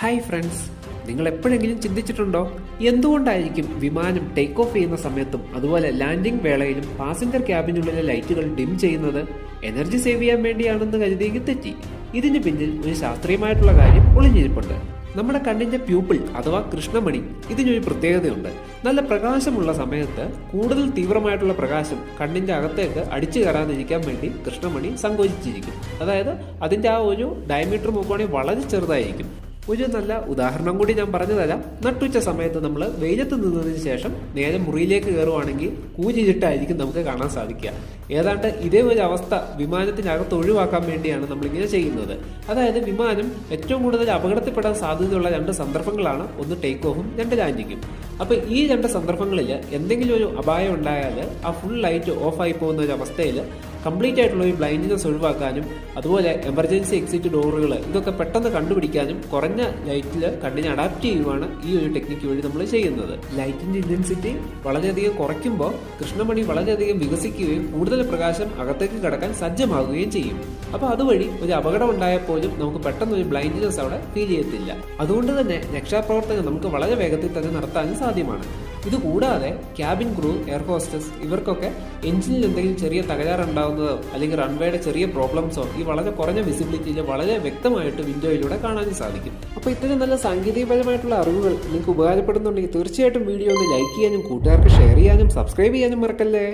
Hi friends നിങ്ങൾ എപ്പോഴെങ്കിലും ചിന്തിച്ചിട്ടുണ്ടോ? എന്തുകൊണ്ടായിരിക്കും വിമാനം ടേക്ക് ഓഫ് ചെയ്യുന്ന സമയത്തും അതുപോലെ ലാൻഡിംഗ് വേളയിലും പാസഞ്ചർ ക്യാബിനുള്ളിലെ ലൈറ്റുകൾ ഡിം ചെയ്യുന്നത് എനർജി സേവ് ചെയ്യാൻ വേണ്ടിയാണെന്ന് കരുതിയെങ്കിൽ തെറ്റി. ഇതിന് പിന്നിൽ ഒരു ശാസ്ത്രീയമായിട്ടുള്ള കാര്യം ഒളിഞ്ഞിരിപ്പുണ്ട്. നമ്മുടെ കണ്ണിന്റെ പ്യൂപ്പിൾ അഥവാ കൃഷ്ണമണി ഇതിനൊരു പ്രത്യേകതയുണ്ട്. നല്ല പ്രകാശമുള്ള സമയത്ത് കൂടുതൽ തീവ്രമായിട്ടുള്ള പ്രകാശം കണ്ണിന്റെ അകത്തേക്ക് അടിച്ചു കയറാതിരിക്കാൻ വേണ്ടി കൃഷ്ണമണി സങ്കോചിച്ചിരിക്കും. അതായത് അതിന്റെ ആ ഒരു ഡയമീറ്റർ നോക്കുവാണെങ്കിൽ വളരെ ചെറുതായിരിക്കും. ഒരു നല്ല ഉദാഹരണം കൂടി ഞാൻ പറഞ്ഞു തരാം. നട്ടുച്ച സമയത്ത് നമ്മൾ വെയിലത്ത് നിന്നതിന് ശേഷം നേരെ മുറിയിലേക്ക് കയറുവാണെങ്കിൽ കൂരിരുട്ടായിരിക്കും നമുക്ക് കാണാൻ സാധിക്കുക. ഏതാണ്ട് ഇതേ ഒരു അവസ്ഥ വിമാനത്തിനകത്ത് ഒഴിവാക്കാൻ വേണ്ടിയാണ് നമ്മളിങ്ങനെ ചെയ്യുന്നത്. അതായത് വിമാനം ഏറ്റവും കൂടുതൽ അപകടത്തിൽപ്പെടാൻ സാധ്യതയുള്ള രണ്ട് സന്ദർഭങ്ങളാണ്. ഒന്ന് ടേക്ക് ഓഫും രണ്ട് ലാൻഡിങ്ങും. അപ്പൊ ഈ രണ്ട് സന്ദർഭങ്ങളിൽ എന്തെങ്കിലും ഒരു അപായം ഉണ്ടായാൽ ആ ഫുൾ ലൈറ്റ് ഓഫായി പോകുന്ന ഒരു അവസ്ഥയിൽ കംപ്ലീറ്റ് ആയിട്ടുള്ള ഈ ബ്ലൈൻഡ്നെസ് ഒഴിവാക്കാനും അതുപോലെ എമർജൻസി എക്സിറ്റ് ഡോറുകൾ ഇതൊക്കെ പെട്ടെന്ന് കണ്ടുപിടിക്കാനും കുറഞ്ഞ ലൈറ്റിൽ കണ്ണിനെ അഡാപ്റ്റ് ചെയ്യുവാണ് ഈ ഒരു ടെക്നിക്ക് വഴി നമ്മൾ ചെയ്യുന്നത്. ലൈറ്റിന്റെ ഇന്റൻസിറ്റി വളരെയധികം കുറയ്ക്കുമ്പോൾ കൃഷ്ണമണി വളരെയധികം വികസിക്കുകയും കൂടുതൽ പ്രകാശം അകത്തേക്ക് കടക്കാൻ സജ്ജമാകുകയും ചെയ്യും. അപ്പോൾ അതുവഴി ഒരു അപകടം ഉണ്ടായാൽ പോലും നമുക്ക് പെട്ടെന്ന് ഒരു ബ്ലൈൻഡ്നെസ് അവിടെ ഫീൽ ചെയ്യത്തില്ല. അതുകൊണ്ട് തന്നെ രക്ഷാപ്രവർത്തനം നമുക്ക് വളരെ വേഗത്തിൽ തന്നെ നടത്താനും സാധ്യമാണ്. ഇത് കൂടാതെ ക്യാബിൻ ക്രൂ എയർ ഹോസ്റ്റസ് ഇവർക്കൊക്കെ എഞ്ചിനിൽ എന്തെങ്കിലും ചെറിയ തകരാറുണ്ടാകുന്നതോ അല്ലെങ്കിൽ റൺവേയുടെ ചെറിയ പ്രോബ്ലംസോ ഈ വളരെ കുറഞ്ഞ വിസിബിലിറ്റിയിൽ വളരെ വ്യക്തമായിട്ട് വിൻഡോയിലൂടെ കാണാൻ സാധിക്കും. അപ്പോൾ ഇത്തരം നല്ല സാങ്കേതികപരമായിട്ടുള്ള അറിവുകൾ നിങ്ങൾക്ക് ഉപകാരപ്പെടുന്നുണ്ടെങ്കിൽ തീർച്ചയായിട്ടും വീഡിയോ ഒന്ന് ലൈക്ക് ചെയ്യാനും കൂട്ടുകാർക്ക് ഷെയർ ചെയ്യാനും സബ്സ്ക്രൈബ് ചെയ്യാനും മറക്കല്ലേ?